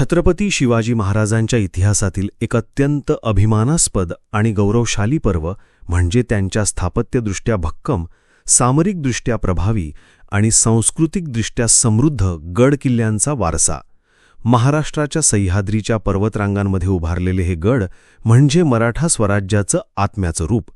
छत्रपती शिवाजी महाराजांच्या इतिहासातील एक अत्यंत अभिमानास्पद आणि गौरवशाली पर्व म्हणजे त्यांच्या स्थापत्यदृष्ट्या भक्कम सामरिकदृष्ट्या प्रभावी आणि सांस्कृतिकदृष्ट्या समृद्ध गड किल्ल्यांचा वारसा. महाराष्ट्राच्या सह्याद्रीच्या पर्वतरांगांमध्ये उभारलेले हे गड म्हणजे मराठा स्वराज्याचं आत्म्याचं रूप.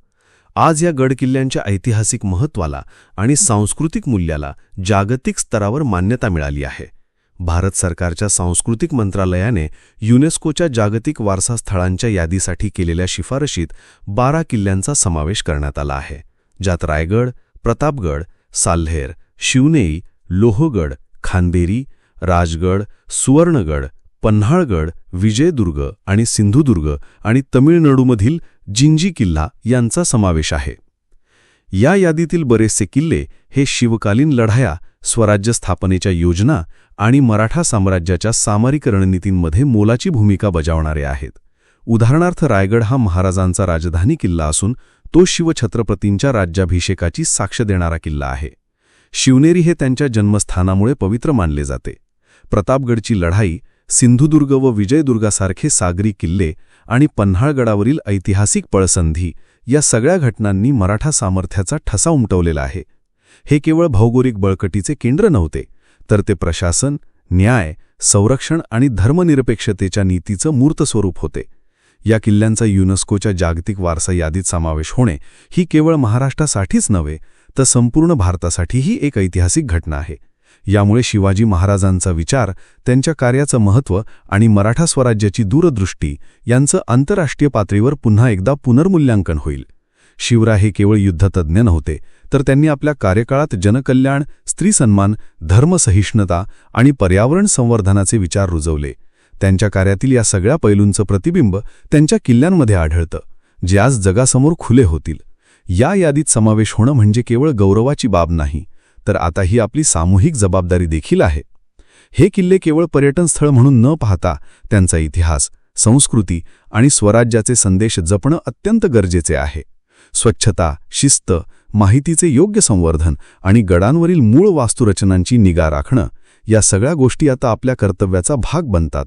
आज या गडकिल्ल्यांच्या ऐतिहासिक महत्त्वाला आणि सांस्कृतिक मूल्याला जागतिक स्तरावर मान्यता मिळाली आहे. भारत सरकारच्या सांस्कृतिक मंत्रालयाने युनेस्कोच्या जागतिक वारसा स्थळांच्या यादीसाठी केलेल्या शिफारशीत बारा किल्ल्यांचा समावेश करण्यात आला आहे ज्यात रायगड प्रतापगड साल्हेर शिवनेई लोहगड खांदेरी राजगड सुवर्णगड पन्हाळगड विजयदुर्ग आणि सिंधुदुर्ग आणि तमिळनाडूमधील जिंजी किल्ला यांचा समावेश आहे. या यादीतील बरेचसे किल्ले हे शिवकालीन लढाया स्वराज्य स्थापनेच्या योजना आणि मराठा साम्राज्याच्या सामरिक रणनीतींमध्ये मोलाची भूमिका बजावणारे आहेत. उदाहरणार्थ रायगड हा महाराजांचा राजधानी किल्ला असून तो शिवछत्रपतींच्या राज्याभिषेकाची साक्ष देणारा किल्ला आहे. शिवनेरी हे त्यांच्या जन्मस्थानामुळे पवित्र मानले जाते. प्रतापगडची लढाई सिंधुदुर्ग व विजयदुर्गासारखे सागरी किल्ले आणि पन्हाळगडावरील ऐतिहासिक पळसंधी या सगळ्या घटनांनी मराठा सामर्थ्याचा ठसा उमटवलेला आहे. हे केवळ भौगोलिक बळकटीचे केंद्र नव्हते तर ते प्रशासन न्याय संरक्षण आणि धर्मनिरपेक्षतेच्या नीतीचं मूर्त स्वरूप होते. या किल्ल्यांचा युनेस्कोच्या जागतिक वारसा यादीत समावेश होणे ही केवळ महाराष्ट्रासाठीच नव्हे तर संपूर्ण भारतासाठीही एक ऐतिहासिक घटना आहे. यामुळे शिवाजी महाराजांचा विचार त्यांच्या कार्याचं महत्त्व आणि मराठा स्वराज्याची दूरदृष्टी यांचं आंतरराष्ट्रीय पातळीवर पुन्हा एकदा पुनर्मूल्यांकन होईल. शिवराय हे केवळ युद्धतज्ज्ञ नव्हते तर त्यांनी आपल्या कार्यकाळात जनकल्याण स्त्रीसन्मान धर्मसहिष्णुता आणि पर्यावरण संवर्धनाचे विचार रुजवले. त्यांच्या कार्यातील या सगळ्या पैलूंचं प्रतिबिंब त्यांच्या किल्ल्यांमध्ये आढळतं जे आज जगासमोर खुले होतील. या यादीत समावेश होणं म्हणजे केवळ गौरवाची बाब नाही तर आता ही आपली सामूहिक जबाबदारी देखील आहे. हे किल्ले केवळ पर्यटन स्थळ म्हणून न पाहता त्यांचा इतिहास संस्कृती आणि स्वराज्याचे संदेश जपणं अत्यंत गरजेचे आहे. स्वच्छता शिस्त माहितीचे योग्य संवर्धन आणि गडांवरील मूळ वास्तुरचनांची निगा राखणं या सगळ्या गोष्टी आता आपल्या कर्तव्याचा भाग बनतात.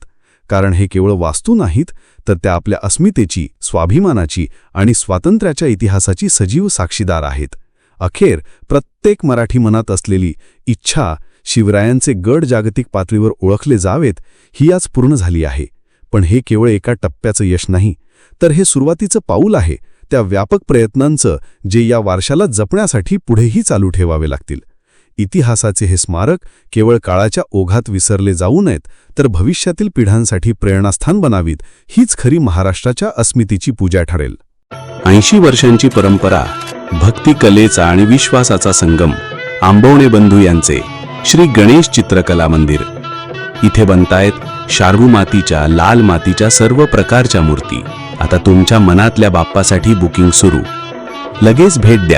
कारण हे केवळ वास्तू नाहीत तर त्या आपल्या अस्मितेची स्वाभिमानाची आणि स्वातंत्र्याच्या इतिहासाची सजीव साक्षीदार आहेत. अखेर प्रत्येक मराठी मनात असलेली इच्छा शिवरायांचे गड जागतिक पातळीवर ओळखले जावेत ही आज पूर्ण झाली आहे. पण हे केवळ एका टप्प्याचं यश नाही तर हे सुरुवातीचं पाऊल आहे त्या व्यापक प्रयत्नांचं जे या वारशाला जपण्यासाठी पुढेही चालू ठेवावे लागतील. इतिहासाचे हे स्मारक केवळ काळाच्या ओघात विसरले जाऊ नयेत तर भविष्यातील पिढ्यांसाठी प्रेरणास्थान बनावीत हीच खरी महाराष्ट्राच्या अस्मितीची पूजा ठरेल. ऐंशी वर्षांची परंपरा भक्ती कलेचा आणि विश्वासाचा संगम आंबवणे बंधू यांचे श्री गणेश चित्रकला मंदिर. इथे बनतायत शार्वू मातीच्या लाल मातीच्या सर्व प्रकारच्या मूर्ती. आता तुमच्या मनातल्या बाप्पासाठी बुकिंग सुरू. लगेच भेट द्या.